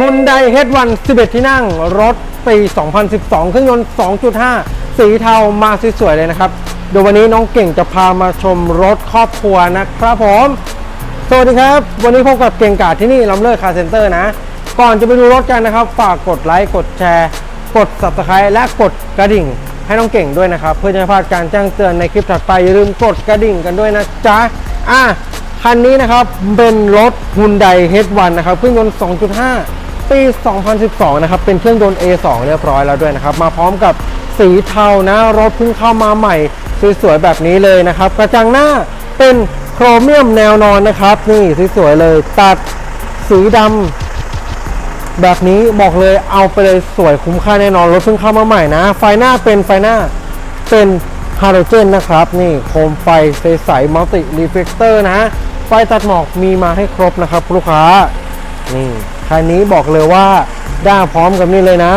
Hyundai H1 11 ที่นั่งรถปี 2012 เครื่องยนต์ 2.5 สีเทามาสวยๆเลยนะครับเดี๋ยววันนี้น้องเก่งจะพามาชมรถครอบครัวนะครับผม สวัสดีครับ วันนี้พบกับเก่งกาดที่นี่ลำเลิศคาร์เซ็นเตอร์นะ ก่อนจะไปดูรถกันนะครับ ฝากกดไลค์กดแชร์ กด subscribe และกดกระดิ่งให้น้องเก่งด้วยนะครับ เพื่อจะไม่พลาดการแจ้งเตือนในคลิปถัดไป อย่าลืมกดกระดิ่งกันด้วยนะจ๊ะอะคันนี้นะครับเป็นรถ Hyundai H1 นะครับเครื่องยนต์ 2.5 ปี 2012 นะครับ เป็นเครื่องยนต์ A2 เรียบร้อยแล้วด้วยนะครับ มาพร้อมกับสีเทานะ รถเพิ่งเข้ามาใหม่ สวยๆ แบบนี้เลยนะครับ กระจังหน้าเป็นโครเมียมแนวนอนนะครับ นี่สวยๆเลย ตัดสีดำแบบนี้บอกเลยเอาไปเลยสวยคุ้มค่าแน่นอน รถเพิ่งเข้ามาใหม่นะ ไฟหน้าเป็นไฟหน้าเป็นฮาโลเจนนะครับ นี่โคมไฟใสๆมัลติรีเฟกเตอร์นะ ไฟตัดหมอกมีมาให้ครบนะครับลูกค้า นี่คันนี้บอกเลยว่าได้พร้อมกับนี่เลยนะ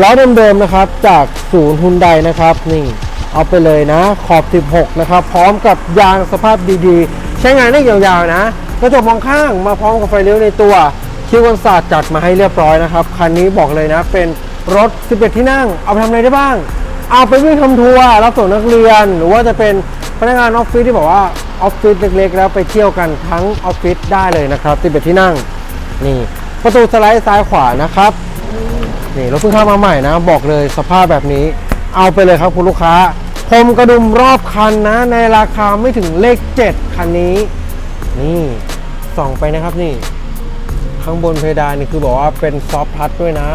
ล้อเดิมๆนะครับ จากศูนย์ฮุนไดนะครับนี่เอาไปเลยนะ ขอบ 16 นะครับ พร้อมกับยางสภาพดีๆ ใช้งานได้ยาวๆนะกระจกมองข้างมาพร้อมกับไฟเลี้ยวในตัวคิวกันศาสตร์จัดมาให้เรียบร้อยนะครับ คันนี้บอกเลยนะ เป็นรถ 11 ที่นั่ง เอาไปทำอะไรได้บ้าง เอาไปวิ่งทำทัวร์รับส่งนักเรียน หรือว่าจะเป็นพนักงานออฟฟิศที่บอกว่าออฟฟิศเล็กๆ แล้วไปเที่ยวกันทั้งออฟฟิศได้เลยนะครับ 11 ที่นั่ง นี่ประตูสไลด์ซ้ายขวานะครับนี่รถเพิ่งเข้ามาใหม่นะ บอกเลยสภาพแบบนี้ เอาไปเลยครับคุณลูกค้าพรมกระดุมรอบคันนะ ในราคาไม่ถึงเลข 7 คันนี้ นี่ส่องไปนะครับนี่ ข้างบนเพดานนี่คือบอกว่าเป็นซอฟต์ทัชด้วยนะ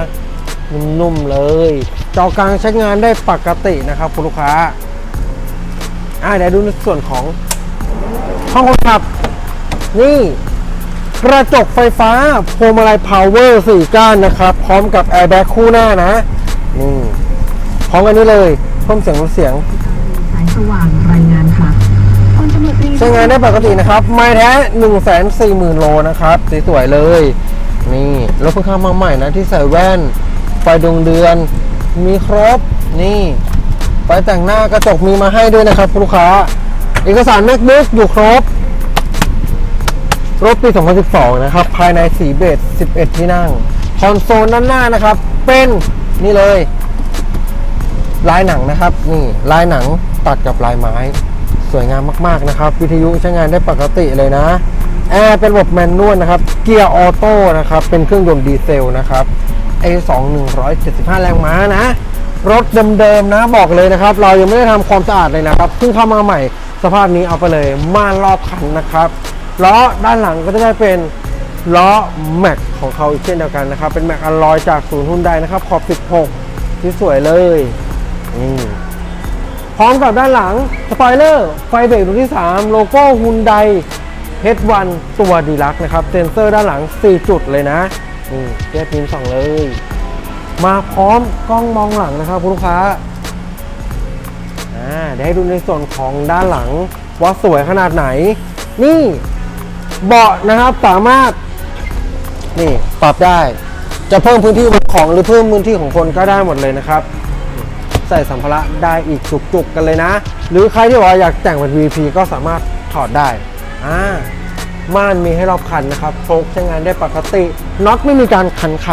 นุ่มๆเลย จอกลางใช้งานได้ปกตินะครับคุณลูกค้าอ่าเดี๋ยวดูในส่วนของห้องคนขับ นี่ กระจกไฟฟ้าพวงมาลัยพาวเวอร์สี่ก้านนะครับ พร้อมกับแอร์แบ็กคู่หน้านะ นี่พร้อมกันนี้เลยเพิ่มเสียงลดเสียงสายสว่างรายงานค่ะพลตำรวจตรีใช้งานได้ปกตินะครับ ไม่แท้1 4 0 0 0 0โลนะครับสวยๆเลย นี่รถเพิ่งเข้ามาใหม่นะที่ใส่แว่นไฟดวงเดือน มีครบ นี่ไฟแต่งหน้ากระจกมีมาให้ด้วยนะครับลูกค้า เอกสาร MacBook อยู่ครบ รถปี 2012 นะครับ ภายในสีเบจ11 ที่นั่ง คอนโซลด้านหน้านะครับ เป็นนี่เลย ลายหนังนะครับ นี่ลายหนังตัดกับลายไม้ สวยงามมากๆนะครับ วิทยุใช้งานได้ปกติเลยนะ แอร์เป็นระบบแมนนวลนะครับ เกียร์ออโต้นะครับ เป็นเครื่องยนต์ดีเซลนะครับ A2 175 แรงม้านะ รถเดิมๆนะบอกเลยนะครับ เรายังไม่ได้ทำความสะอาดเลยนะครับ เพิ่งเข้ามาใหม่ สภาพนี้เอาไปเลยม่านรอบคันนะครับ ล้อด้านหลังก็จะได้เป็นล้อแม็กของเขาอีกเช่นเดียวกันนะครับ เป็นแม็กอลลอยจากศูนย์ฮุนไดนะครับ ขอบ 16 ที่สวยเลยนี่พร้อมกับด้านหลังสปอยเลอร์ ไฟเบรกดวที่ 3 โลโก้ฮุนได H1 ตัวดีลักนะครับ เซนเซอร์ด้านหลัง 4 จุดเลยนะนี่เทียบพิมพ์สองเลย มาพร้อมกล้องมองหลังนะครับคุณลูกค้าอ่าเดี๋ยวให้ดูในส่วนของด้านหลังว่าสวยขนาดไหน นี่ เบาะนะครับสามารถนี่ปรับได้ จะเพิ่มพื้นที่ของหรือเพิ่มพื้นที่ของคนก็ได้หมดเลยนะครับ ใส่สัมภาระได้อีกจุกๆกันเลยนะ หรือใครที่ว่าอยากแต่งเป็น VP ก็สามารถถอดได้อ่าม่านมีให้รอบคันนะครับโชคใช้งานได้ปกติน็อตไม่มีการขันไข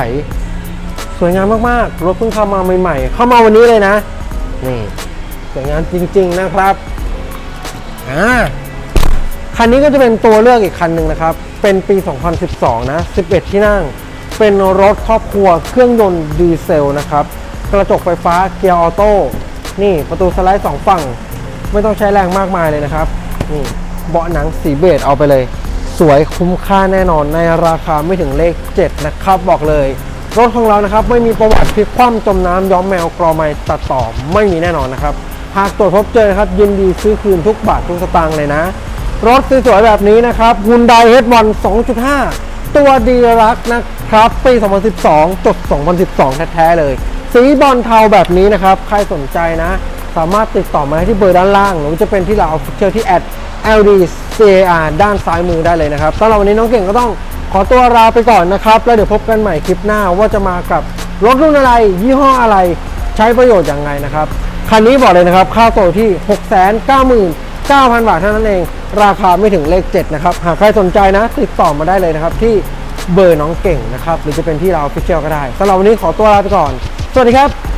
สวยงามมากๆรถเพิ่งเข้ามาใหม่ๆ เข้ามาวันนี้เลยนะนี่สวยงามจริง ๆนะครับอ่า คันนี้ก็จะเป็นตัวเลือกอีกคันหนึ่งนะครับ เป็นปี 2012 นะ 11 ที่นั่ง เป็นรถครอบครัวเครื่องยนต์ดีเซลนะครับ กระจกไฟฟ้าเกียร์ออโต้ นี่ประตูสไลด์สองฝั่ง ไม่ต้องใช้แรงมากมายเลยนะครับ นี่เบาะหนังสีเบจเอาไปเลย สวยคุ้มค่าแน่นอนในราคาไม่ถึงเลข 7 นะครับ บอกเลย รถของเรานะครับ ไม่มีประวัติพลิกคว่ำจมน้ำย้อมแมวกรอไม้ตัดต่อไม่มีแน่นอนนะครับ หากตรวจพบเจอนะครับยินดีซื้อคืนทุกบาททุกสตางค์เลยนะ รถสวยๆแบบนี้นะครับ Hyundai H1 2.5 ตัวดีรักนะครับ ปี 2012 จด 2012 แท้ๆเลย สีบอลเทาแบบนี้นะครับ ใครสนใจนะ สามารถติดต่อมาได้ที่เบอร์ด้านล่าง หรือจะเป็นที่เราเอาเชียที่แอด LDCAR ด้านซ้ายมือได้เลยนะครับสำหรับวันนี้น้องเก่งก็ต้องขอตัวลาไปก่อนนะครับ แล้วเดี๋ยวพบกันใหม่คลิปหน้าว่าจะมากับรถรุ่นอะไร ยี่ห้ออะไร ใช้ประโยชน์อย่างไรนะครับ คันนี้บอกเลยนะครับ ค่าตัวที่ 6 9 8 0 699,000 บาทเท่านั้นเอง ราคาไม่ถึงเลข 7 นะครับ หากใครสนใจนะติดต่อมาได้เลยนะครับ ที่เบอร์น้องเก่งนะครับ หรือจะเป็นที่เราฟิเชียลก็ได้สำหรับวันนี้ขอตัวลาไปก่อน สวัสดีครับ